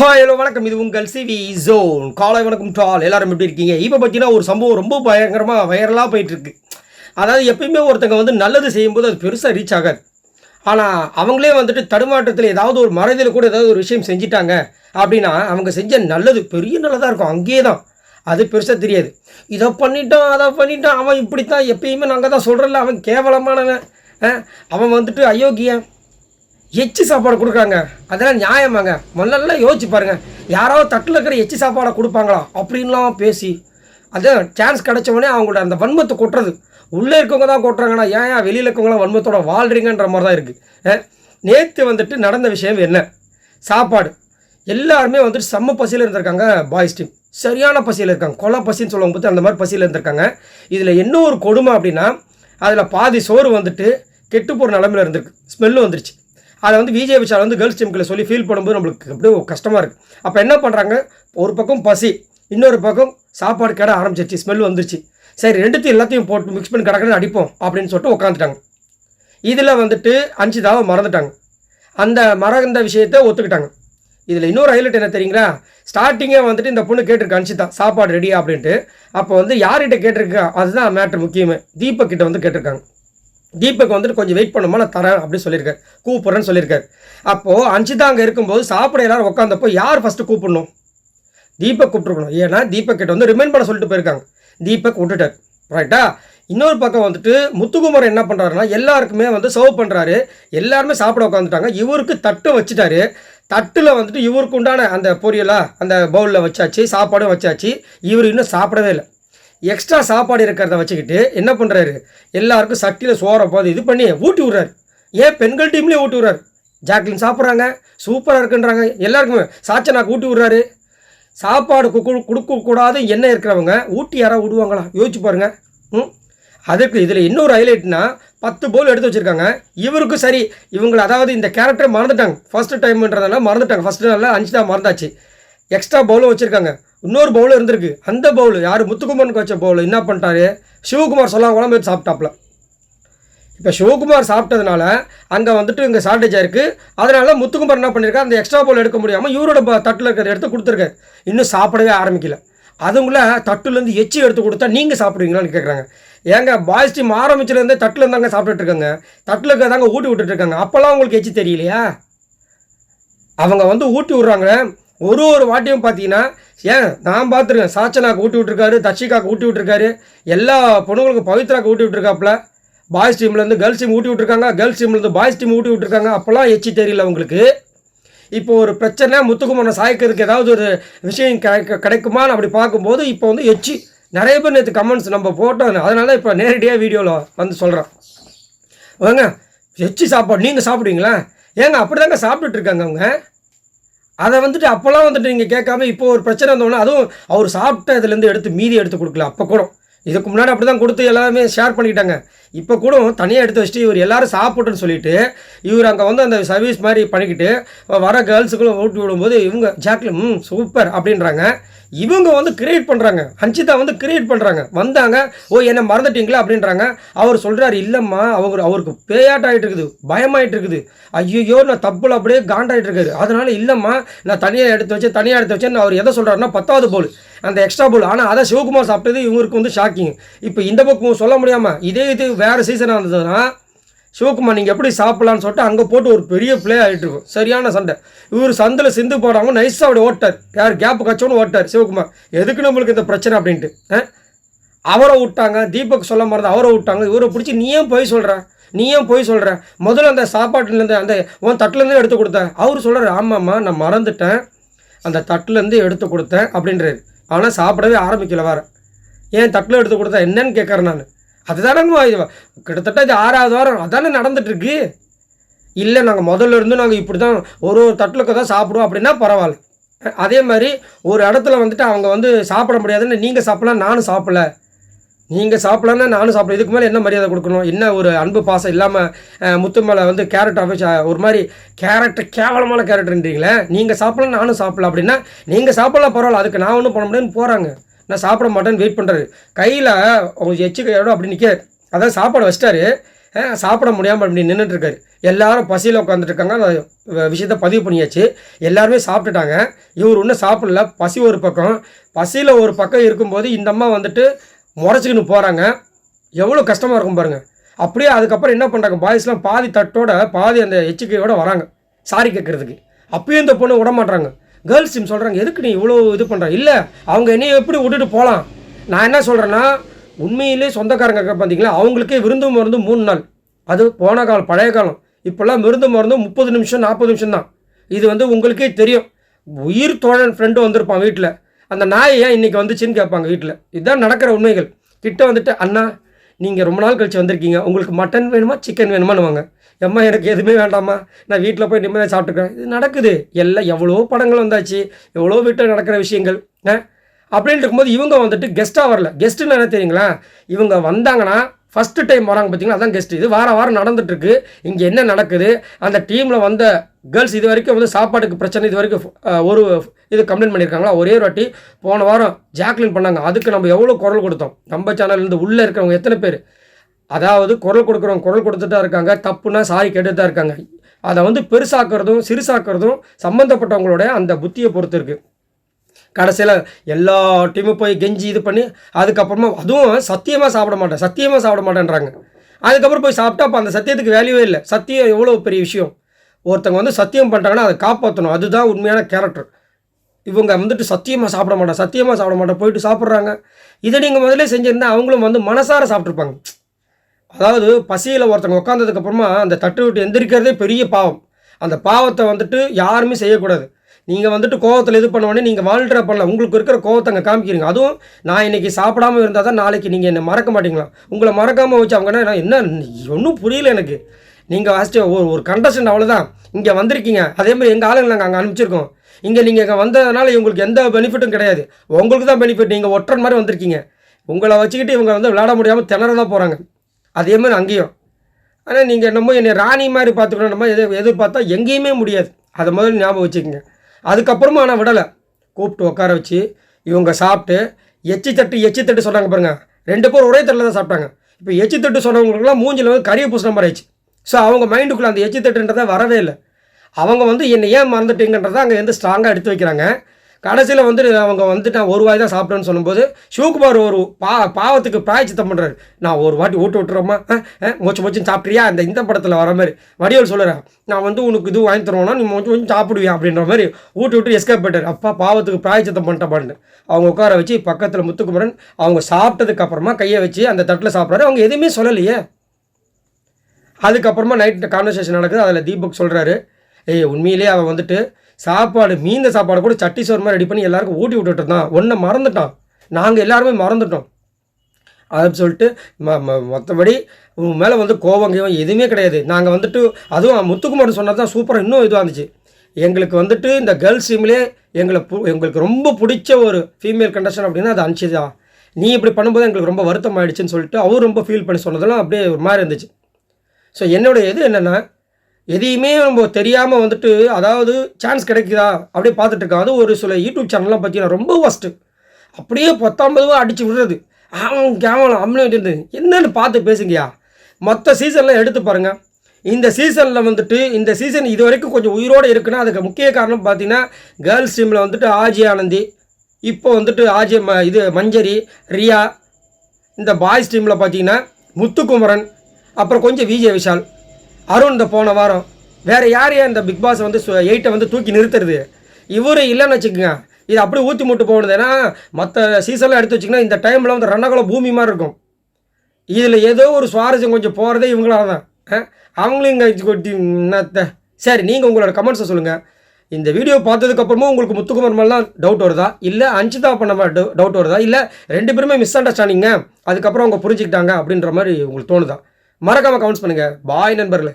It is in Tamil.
ஹாய் ஹலோ வணக்கம். இது உங்கள் சிவி ஜோன் காலை வணக்கம் டால். எல்லாரும் எப்படி இருக்கீங்க? இப்போ பார்த்தீங்கன்னா ஒரு சம்பவம் ரொம்ப பயங்கரமாக வைரலாக போயிட்டுருக்கு. அதாவது எப்பயுமே ஒருத்தங்க வந்து நல்லது செய்யும்போது அது பெருசாக ரீச் ஆகாது. ஆனால் அவங்களே வந்துட்டு தடுமாற்றத்தில் ஏதாவது ஒரு மறதியில் கூட ஏதாவது ஒரு விஷயம் செஞ்சிட்டாங்க அப்படின்னா அவங்க செஞ்ச நல்லது பெரிய நல்லதாக இருக்கும். அங்கேயே தான் அது பெருசாக தெரியாது. இதை பண்ணிட்டான் அதை பண்ணிட்டான். அவன் இப்படித்தான். எப்பயுமே நாங்கள் தான் சொல்கிறல அவன் கேவலமானவன். அவன் வந்துட்டு அயோக்கியன். எச்சி சாப்பாடு கொடுக்குறாங்க. அதெல்லாம் நியாயமாங்க. முதல்ல யோசிச்சு பாருங்க. யாராவது தட்டில் இருக்கிற எச்சி சாப்பாடை கொடுப்பாங்களா? அப்படின்லாம் பேசி அது சான்ஸ் கிடைச்சவொடனே அவங்களோட அந்த வன்மத்தை கொட்டுறது. உள்ளே இருக்கவங்க தான் கொட்டுறாங்கன்னா ஏன் ஏன் வெளியில் இருக்கவங்களாம் வன்மத்தோட வாழ்றீங்கன்ற மாதிரி தான் இருக்குது நேற்று வந்துட்டு நடந்த விஷயம் என்ன? சாப்பாடு. எல்லாருமே வந்துட்டு செம்ம பசியில் இருந்திருக்காங்க பாய்ஸ் டீம் சரியான பசியில் இருக்காங்க. கொலை பசின்னு சொல்லுவாங்க பார்த்து அந்த மாதிரி பசியில் இருந்திருக்காங்க. இதில் என்ன ஒரு கொடுமை அப்படின்னா அதில் பாதி சோறு வந்துட்டு கெட்டு போகிற நிலமையில இருந்திருக்கு. ஸ்மெல்லு வந்துருச்சு. அதை வந்து விஜய் விஷால் வந்து கேர்ள்ஸ் டீமுக்குள்ள சொல்லி ஃபீல் பண்ணும்போது நம்மளுக்கு அப்படியே கஷ்டமாக இருக்குது அப்போ என்ன பண்ணுறாங்க ஒரு பக்கம் பசி இன்னொரு பக்கம் சாப்பாடு கிட ஆரம்பிச்சிருச்சு ஸ்மெல் வந்துருச்சு. சரி ரெண்டுத்தையும் எல்லாத்தையும் போட்டு மிக்ஸ் பண்ணி கிடக்குன்னு அடிப்போம் அப்படின்னு சொல்லிட்டு உட்காந்துட்டாங்க இதில் வந்துட்டு அஞ்சுதாவை மறந்துட்டாங்க. அந்த மறந்த விஷயத்தை ஒத்துக்கிட்டாங்க. இதில் இன்னொரு ஹைலைட் என்ன தெரியுங்களா? ஸ்டார்டிங்கே வந்துட்டு இந்த பொண்ணு கேட்டிருக்க அன்ஷிதா சாப்பாடு ரெடியா அப்படின்ட்டு. அப்போ வந்து யார்கிட்ட கேட்டிருக்கா? அதுதான் மேட்ரு முக்கியமே. தீபக் கிட்ட வந்து கேட்டிருக்காங்க. தீபக் வந்துட்டு கொஞ்சம் வெயிட் பண்ணுமா நான் தரேன் அப்படின்னு சொல்லியிருக்காரு. கூப்பிட்றேன்னு சொல்லியிருக்காரு. அப்போது அன்ஷிதா அங்கே இருக்கும்போது சாப்பிட எல்லாரும் உட்காந்தப்போ யார் ஃபஸ்ட்டு கூப்பிடணும்? தீபக் கூப்பிட்ருக்கணும் ஏன்னா தீபக் கிட்ட வந்து ரிமைண்ட் பண்ண சொல்லிட்டு போயிருக்காங்க. தீபக் விட்டுட்டார். ரைட்டா இன்னொரு பக்கம் வந்துட்டு முத்துக்குமார் என்ன பண்ணுறாருன்னா எல்லாருக்குமே வந்து சர்வ் பண்ணுறாரு எல்லாருமே சாப்பிட உட்காந்துட்டாங்க இவருக்கு தட்டு வச்சுட்டாரு. தட்டில் வந்துட்டு இவருக்கு உண்டான அந்த பொரியலாக அந்த பவுலில் வச்சாச்சு சாப்பாடும் வச்சாச்சு. இவர் இன்னும் சாப்பிடவே இல்லை. எக்ஸ்ட்ரா சாப்பாடு இருக்கிறத வச்சுக்கிட்டு என்ன பண்ணுறாரு எல்லாருக்கும் சட்டியில் சோறை போது இது பண்ணி ஊட்டி விட்றாரு. ஏன் பெண்கள் டீம்லேயே ஊட்டி விட்றாரு? ஜாக்லின் சாப்பிட்றாங்க சூப்பராக இருக்குன்றாங்க. எல்லாருக்குமே சாச்சனாக்கு ஊட்டி விட்றாரு. சாப்பாடு கொடுக்கக்கூடாது என்ன இருக்கிறவங்க ஊட்டி யாராவது விடுவாங்களா? யோசிச்சு பாருங்கள் ம்? அதுக்கு இதில் இன்னொரு ஹைலைட்னா பத்து போல் எடுத்து வச்சுருக்காங்க. இவருக்கும் சரி. இவங்களை அதாவது இந்த கேரக்டரை மறந்துட்டாங்க. ஃபஸ்ட்டு டைம்ன்றதால மறந்துட்டாங்க. ஃபஸ்ட்டு நாளில் அஞ்சு தான் மறந்தாச்சு. எக்ஸ்ட்ரா பவுலும் வச்சுருக்காங்க. இன்னொரு பவுல் இருந்திருக்கு. அந்த பவுல் யார்? முத்துக்குமரனுக்கு வச்ச பவுல் என்ன பண்ணிட்டாரு? சிவகுமார் சொல்லாம கூட போய் சாப்பிட்டாப்ல இப்போ சிவகுமார் சாப்பிட்டதுனால அங்கே வந்துட்டு இங்கே ஷார்டேஜ் ஆயிருக்கு. அதனால முத்துக்குமார் என்ன பண்ணியிருக்காரு அந்த எக்ஸ்ட்ரா பவுல் எடுக்க முடியாமல் இவரோட தட்டில் இருக்கிறத எடுத்து கொடுத்துருக்காரு. இன்னும் சாப்பிடவே ஆரம்பிக்கல. அதுங்கள தட்டுலேருந்து எச்சி எடுத்து கொடுத்தா நீங்கள் சாப்பிடுவீங்களான்னு கேட்குறாங்க ஏங்க பாய்ஸ் டீம் ஆரம்பிச்சிலேருந்தே தட்டில் இருந்தாங்க சாப்பிட்டுட்டு இருக்காங்க. தட்டில் இருக்கிறதாங்க ஊட்டி விட்டுட்டு இருக்காங்க. அப்போல்லாம் உங்களுக்கு எச்சி தெரியலையா? அவங்க வந்து ஊட்டி விட்றாங்க ஒரு ஒரு வாட்டியும் பார்த்தீங்கன்னா ஏன்? நான் பார்த்துருக்கேன். சாச்சனாக்கு ஊட்டி விட்டுருக்காரு தர்ஷிகாக்கு ஊட்டி விட்டுருக்காரு. எல்லா பொண்ணுங்களுக்கும் பவித்ராக்கு ஊட்டி விட்டுருக்காப்புல. பாய்ஸ் டீம்லேருந்து கேர்ள்ஸ் டீம் ஊட்டி விட்டுருக்காங்க. கேர்ள்ஸ் டீம்லேருந்து பாய்ஸ் டீம் ஊட்டி விட்டுருக்காங்க. அப்போல்லாம் எச்சி தெரியல உங்களுக்கு. இப்போ ஒரு பிரச்சனை முத்துக்குமரனை சாய்க்கிறதுக்கு ஏதாவது ஒரு விஷயம் கிடைக்க கிடைக்குமான்னு அப்படி பார்க்கும்போது இப்போ வந்து எச்சி நிறைய பேர் நேற்று கமெண்ட்ஸ் நம்ம போட்டோம் அதனால இப்போ நேரடியாக வீடியோவில் வந்து சொல்கிறேன் வாங்க எச்சி சாப்பாடு நீங்கள் சாப்பிடுவீங்களா? ஏங்க அப்படி தாங்க சாப்பிட்டுட்டு இருக்காங்க அவங்க. அதை வந்துட்டு அப்போல்லாம் வந்துட்டு நீங்கள் கேட்காம இப்போ ஒரு பிரச்சனை வந்தோடனே அதுவும் அவர் சாப்பிட்ட இதுலேருந்து எடுத்து மீதி எடுத்து கொடுக்கல அப்போ கூட. இதுக்கு முன்னாடி அப்படி தான் கொடுத்து எல்லாருமே ஷேர் பண்ணிக்கிட்டாங்க. இப்போ கூட தனியாக எடுத்து வச்சுட்டு இவர் எல்லாரும் சாப்பிட்டுன்னு சொல்லிட்டு இவர் அங்கே வந்து அந்த சர்வீஸ் மாதிரி பண்ணிக்கிட்டு வர கேர்ள்ஸுக்குள்ள ஓட்டி விடும்போது இவங்க ஜாக்லின் ம் சூப்பர் அப்படின்றாங்க. இவங்க வந்து கிரியேட் பண்ணுறாங்க ஹன்சிதா வந்து கிரியேட் பண்ணுறாங்க வந்தாங்க ஓ என்ன மறந்துட்டீங்களா அப்படின்றாங்க. அவர் சொல்கிறாரு இல்லைம்மா அவர் அவருக்கு பேயாட் ஆகிட்டு இருக்குது பயமாயிட்டு இருக்குது ஐயோ நான் தப்புல அப்படியே காண்டாயிட்டு இருக்காரு அதனால இல்லைம்மா நான் தனியாக எடுத்து வச்சு தனியாக எடுத்து வச்சேன்னு அவர் எதை சொல்கிறாருன்னா பத்தாவது போல் அந்த எக்ஸ்ட்ரா போல் ஆனால் அதை சிவகுமார் சாப்பிட்டது இவருக்கு வந்து ஷாக்கிங் இப்போ இந்த பக்கம் சொல்ல முடியாமல் இதே இது வேறு சீசனாக இருந்ததுன்னா சிவகுமார் நீங்கள் எப்படி சாப்பிட்லான்னு சொல்லிட்டு அங்கே போட்டு ஒரு பெரிய ப்ளே ஆகிட்டு இருக்கும். சரியான சண்டை. இவர் சந்தில் சிந்து போடாமல் நைஸாக அப்படி ஓட்டார். யார் கேப்பு கச்சோன்னு ஓட்டார் சிவகுமார். எதுக்கு நம்மளுக்கு இந்த பிரச்சனை அப்படின்ட்டு. அவரை விட்டாங்க தீபக் சொல்ல மாதிரி அவரை விட்டாங்க. இவரை பிடிச்சி நீ ஏன் போய் சொல்கிற நீ ஏன் போய் சொல்கிற முதல்ல அந்த சாப்பாட்டுலேருந்து அந்த உன் தட்டுலேருந்து எடுத்து கொடுத்தேன். அவர் சொல்கிறார் ஆமாம்மா நான் மறந்துட்டேன். அந்த தட்டுலேருந்து எடுத்து கொடுத்தேன் அப்படின்றாரு. ஆனால் சாப்பிடவே ஆரம்பிக்கல வர ஏன் தட்டில் எடுத்து கொடுத்தா என்னன்னு கேட்குறேன் நான். அதுதானங்க கிட்டத்தட்ட இது ஆறாவது வாரம். அதானே நடந்துட்டுருக்கு. இல்லை நாங்கள் முதல்ல இருந்து நாங்கள் இப்படி தான் ஒரு ஒரு தட்டிலுக்கு தான் சாப்பிடுவோம் அப்படின்னா பரவாயில்ல. அதே மாதிரி ஒரு இடத்துல வந்துட்டு அவங்க வந்து சாப்பிட முடியாதுன்னு நீங்கள் சாப்பிடலாம் நானும் சாப்பிடல. நீங்கள் சாப்பிடலன்னா நானும் சாப்பிடல. இதுக்கு மேலே என்ன மரியாதை கொடுக்கணும்? என்ன ஒரு அன்பு பாசம் இல்லாமல் முத்து மேலே வந்து கேரட் அமைச்சு ஒரு மாதிரி கேரக்டர் கேவலமான கேரக்டர்ன்றீங்களே நீங்கள் சாப்பிடலாம் நானும் சாப்பிடல அப்படின்னா நீங்கள் சாப்பிடலாம் பரவாயில்ல. அதுக்கு நான் ஒன்றும் பண்ண முடியாதுன்னு போகிறாங்க நான் சாப்பிட மாட்டேன்னு வெயிட் பண்ணுறாரு கையில் அவங்க எச்சு கையோட அப்படி நிற்க அதான் சாப்பாடு வச்சிட்டாரு. சாப்பிட முடியாமல் அப்படி நின்றுட்டுருக்காரு எல்லாரும் பசியில் உட்காந்துட்ருக்காங்க அந்த விஷயத்த பதிவு பண்ணியாச்சு. எல்லாருமே சாப்பிட்டுட்டாங்க. இவர் இன்னும் சாப்பிடல. பசி ஒரு பக்கம். பசியில் ஒரு பக்கம் இருக்கும்போது இந்த அம்மா வந்துட்டு முறைச்சிக்கின்னு போகிறாங்க எவ்வளோ கஷ்டமாக இருக்கும் பாருங்கள் அப்படியே அதுக்கப்புறம் என்ன பண்ணுறாங்க பாய்ஸ்லாம் பாதி தட்டோட பாதி அந்த எச்சிக்கையோட வராங்க. சாரி கேட்குறதுக்கு அப்பயும் இந்த பொண்ணு விட மாட்றாங்க கேர்ள்ஸ் டீம் சொல்கிறாங்க எதுக்கு நீ இவ்வளோ இது பண்ணுற இல்லை அவங்க என்னையை எப்படி விட்டுட்டு போகலாம் நான் என்ன சொல்கிறேன்னா உண்மையிலே சொந்தக்காரங்க பார்த்தீங்களா அவங்களுக்கே விருந்து மருந்து மூணு நாள். அது போன காலம் பழைய காலம். இப்போல்லாம் விருந்து மருந்து முப்பது நிமிஷம் நாற்பது நிமிஷம் தான். இது வந்து உங்களுக்கே தெரியும். உயிர் தோழன் ஃப்ரெண்டு வந்திருப்பான் வீட்டில் அந்த நாய் ஏன் இன்றைக்கி வந்துச்சுன்னு கேட்பாங்க வீட்டில் இதுதான் நடக்கிற உண்மைகள். கிட்ட வந்துட்டு அண்ணா நீங்கள் ரொம்ப நாள் கழிச்சு வந்திருக்கீங்க. உங்களுக்கு மட்டன் வேணுமா சிக்கன் வேணுமான்னுவாங்க. எம்மா எனக்கு எதுவுமே வேண்டாம்மா. நான் வீட்டில் போய் நிம்மதியாக சாப்பிட்டுக்கிறேன். இது நடக்குது. எல்லாம் எவ்வளோ படங்கள் வந்தாச்சு. எவ்வளோ வீட்டில் நடக்கிற விஷயங்கள். அப்படின்ட்டு அப்படின்னு இருக்கும்போது இவங்க வந்துட்டு கெஸ்ட்டாக வரல. கெஸ்ட்டுன்னு என்ன தெரியுங்களா? இவங்க வந்தாங்கன்னா ஃபஸ்ட்டு டைம் வராங்க பார்த்தீங்களா அதான் கெஸ்ட் இது வார வாரம் நடந்துட்டுருக்கு. இங்கே என்ன நடக்குது? அந்த டீமில் வந்த கேர்ள்ஸ் இது வரைக்கும் வந்து சாப்பாட்டுக்கு பிரச்சனை இது வரைக்கும் ஒரு இது கம்ப்ளைண்ட் பண்ணியிருக்காங்களா? ஒரே ஒரு வாட்டி போன வாரம் ஜாக்லின் பண்ணாங்க. அதுக்கு நம்ம எவ்வளோ குரல் கொடுத்தோம். நம்ம சேனல்லேருந்து உள்ளே இருக்கிறவங்க எத்தனை பேர்? அதாவது குரல் கொடுக்குறவங்க குரல் கொடுத்துட்டா இருக்காங்க தப்புனா சாரி கேட்டுட்டு தான் இருக்காங்க. அதை வந்து பெருசாக்குறதும் சிறுசாக்குறதும் சம்மந்தப்பட்டவங்களோட அந்த புத்தியை பொறுத்து இருக்குது கடைசியில் எல்லா டீமும் போய் கெஞ்சி இது பண்ணி அதுக்கப்புறமா அதுவும் சத்தியமாக சாப்பிட மாட்டேன் சத்தியமாக சாப்பிட மாட்டேன்றாங்க. அதுக்கப்புறம் போய் சாப்பிட்டா அப்போ அந்த சத்தியத்துக்கு வேல்யூவே இல்லை. சத்தியம் எவ்வளோ பெரிய விஷயம்? ஒருத்தவங்க வந்து சத்தியம் பண்ணிட்டாங்கன்னா அதை காப்பாற்றணும் அதுதான் உண்மையான கேரக்டர் இவங்க வந்துட்டு சத்தியமாக சாப்பிட மாட்டேன் சத்தியமாக சாப்பிட மாட்டேன் போயிட்டு சாப்பிட்றாங்க. இதை நீங்கள் முதல்ல செஞ்சுருந்தா அவங்களும் வந்து மனசார சாப்பிட்ருப்பாங்க அதாவது பசியில் ஒருத்தவங்க உட்காந்ததுக்கப்புறமா அந்த தட்டு விட்டு எந்திரிக்கிறதே பெரிய பாவம். அந்த பாவத்தை வந்துட்டு யாருமே செய்யக்கூடாது. நீங்கள் வந்துட்டு கோவத்தில் இது பண்ண உடனே நீங்கள் வாழ்கிற பண்ணலாம் உங்களுக்கு இருக்கிற கோவத்தை அங்கே காமிக்கிறீங்க. அதுவும் நான் இன்றைக்கி சாப்பிடாம இருந்தால் தான் நாளைக்கு நீங்கள் என்னை மறக்க மாட்டீங்களா? உங்களை மறக்காமல் வச்சு அவங்க என்ன என்ன ஒன்றும் புரியல எனக்கு. நீங்கள் ஃபஸ்ட்டு ஒரு ஒரு கண்டஸ்டன்ட் அவ்வளோதான் இங்கே வந்திருக்கீங்க. அதே மாதிரி எங்கள் ஆளுங்க நாங்கள் அங்கே அனுப்பிச்சிருக்கோம். இங்கே நீங்கள் இங்கே வந்ததுனால இவங்களுக்கு எந்த பெனிஃபிட்டும் கிடையாது. உங்களுக்கு தான் பெனிஃபிட் நீங்கள் ஒற்றன் மாதிரி வந்திருக்கீங்க. உங்களை வச்சுக்கிட்டு இவங்க வந்து விளையாட முடியாமல் திணற தான் போகிறாங்க அதே மாதிரி அங்கேயும். ஆனால் நீங்கள் என்னமோ என்னை ராணி மாதிரி பார்த்துக்கணும் நம்ம எது எதிர்பார்த்தா எங்கேயுமே முடியாது. அதை முதல்ல ஞாபகம் வச்சுக்கோங்க. அதுக்கப்புறமா ஆனால் விடலை. கூப்பிட்டு உட்கார வச்சு இவங்க சாப்பிட்டு எச்சி தட்டு எச்சி தட்டு சொன்னாங்க பாருங்க. ரெண்டு பேரும் ஒரே தட்டில் தான் சாப்பிட்டாங்க. இப்போ எச்சி தட்டு சொன்னவங்களுக்குலாம் மூஞ்சில் வந்து கறியை பூசின மாதிரி ஆயிடுச்சு. ஸோ அவங்க மைண்டுக்குள்ளே அந்த எச்சி தட்டுன்றதை வரவே இல்லை. அவங்க வந்து என்னை ஏன் மறந்துட்டீங்கன்றதை அங்கே வந்து ஸ்ட்ராங்காக எடுத்து வைக்கிறாங்க. கடைசியில் வந்து அவங்க வந்துட்டு நான் ஒரு வாய் தான் சாப்பிட்டேன்னு சொல்லும்போது சிவகுமார் ஒரு பா பாவத்துக்கு பிராய்ச்சித்தம் பண்ணுறாரு நான் ஒரு வாட்டி ஊட்டு விட்டுறோமா மொச்சு மொச்சுன்னு சாப்பிட்றியா? அந்த இந்த படத்தில் வர மாதிரி. வடிவல் சொல்லுறேன் நான் வந்து உனக்கு இது வாங்கி தருவோம்னா நீ மொச்சு மொச்சு சாப்பிடுவியா அப்படின்ற மாதிரி ஊட்டி விட்டு எஸ்கேப் பண்ணிட்டார் அப்பா பாவத்துக்கு பிராய்ச்சித்தம் பண்ணிட்டப்பான்னு அவங்க உட்கார வச்சு பக்கத்தில் முத்துக்குமரன் அவங்க சாப்பிட்டதுக்கு அப்புறமா கையை வச்சு அந்த தட்டில் சாப்பிட்றாரு. அவங்க எதுவுமே சொல்லலையே. அதுக்கப்புறமா நைட் கான்வர்சேஷன் நடக்குது. அதில் தீபக் சொல்கிறாரு ஏய் உண்மையிலேயே அவன் வந்துட்டு சாப்பாடு மீந்த சாப்பாடு கூட சட்டி சோறு மாதிரி ரெடி பண்ணி எல்லாருக்கும் ஊட்டி விட்டுட்டு இருந்தான். ஒன்றை மறந்துட்டான். நாங்கள் எல்லாருமே மறந்துட்டோம். அப்படின்னு சொல்லிட்டு ம ம- மற்றபடி உன் மேலே வந்து கோவம் கீவம் எதுவுமே கிடையாது. நாங்கள் வந்துட்டு அதுவும் முத்துக்குமார் சொன்னது தான் சூப்பராக இன்னும் இதுவாக இருந்துச்சு. எங்களுக்கு வந்துட்டு இந்த கேர்ள்ஸ் டீம்லேயே எங்களை பு எங்களுக்கு ரொம்ப பிடிச்ச ஒரு ஃபீமேல் கண்டஷன் அப்படின்னா அது அனுப்பிச்சு தான் நீ இப்படி பண்ணும்போது எங்களுக்கு ரொம்ப வருத்தம் ஆயிடுச்சுன்னு சொல்லிட்டு அவர் ரொம்ப ஃபீல் பண்ணி சொன்னதெல்லாம் அப்படியே ஒரு மாதிரி இருந்துச்சு. ஸோ என்னுடைய இது என்னென்னா எதையுமே நம்ம தெரியாமல் வந்துட்டு அதாவது சான்ஸ் கிடைக்குதா? அப்படியே பார்த்துட்டு இருக்கோம் அது ஒரு சில யூடியூப் சேனல்லாம் பார்த்தீங்கன்னா ரொம்ப ஃபஸ்ட்டு அப்படியே பத்தொம்பதுவா அடித்து விடுறது. அவன் கேவலம் அம்மனு என்னன்னு பார்த்து பேசுங்கயா மற்ற சீசன்லாம் எடுத்து பாருங்கள் இந்த சீசனில் வந்துட்டு இந்த சீசன் இது வரைக்கும் கொஞ்சம் உயிரோடு இருக்குன்னா அதுக்கு முக்கிய காரணம் பார்த்தீங்கன்னா கேர்ள்ஸ் டீமில் வந்துட்டு ஆஜி ஆனந்தி இப்போ வந்துட்டு ஆஜி ம இது மஞ்சரி ரியா இந்த பாய்ஸ் டீமில் பார்த்தீங்கன்னா முத்துக்குமரன் அப்புறம் கொஞ்சம் விஜய் விஷால். அருண் இந்த போன வாரம் வேறு யார் ஏன் இந்த பிக் பாஸ் வந்து எயிட்டை வந்து தூக்கி நிறுத்துறது? இவரும் இல்லைன்னு வச்சுக்கோங்க. இது அப்படியே ஊற்றி மூட்டு போகணுது ஏன்னா மற்ற சீசன்லாம் எடுத்து வச்சிங்கன்னா இந்த டைமில் வந்து ரணகுல பூமி மாதிரி இருக்கும். இதில் ஏதோ ஒரு சுவாரஸ்யம் கொஞ்சம் போகிறதே இவங்களால தான் அவங்களும் இங்கே சரி நீங்கள் உங்களோட கமெண்ட்ஸை சொல்லுங்கள் இந்த வீடியோ பார்த்ததுக்கப்புறமும் உங்களுக்கு முத்துக்குமார் மேலாம் டவுட் வருதா? இல்லை அஞ்சிதா பண்ண மாதிரி டவுட் வருதா? இல்லை ரெண்டு பேருமே மிஸ் அண்டர்ஸ்டாண்டிங்க அதுக்கப்புறம் அவங்க புரிஞ்சுக்கிட்டாங்க அப்படின்ற மாதிரி உங்களுக்கு தோணுதா? மறக்காமல் கமெண்ட்ஸ் பண்ணுங்கள் பாய் நண்பர்களே.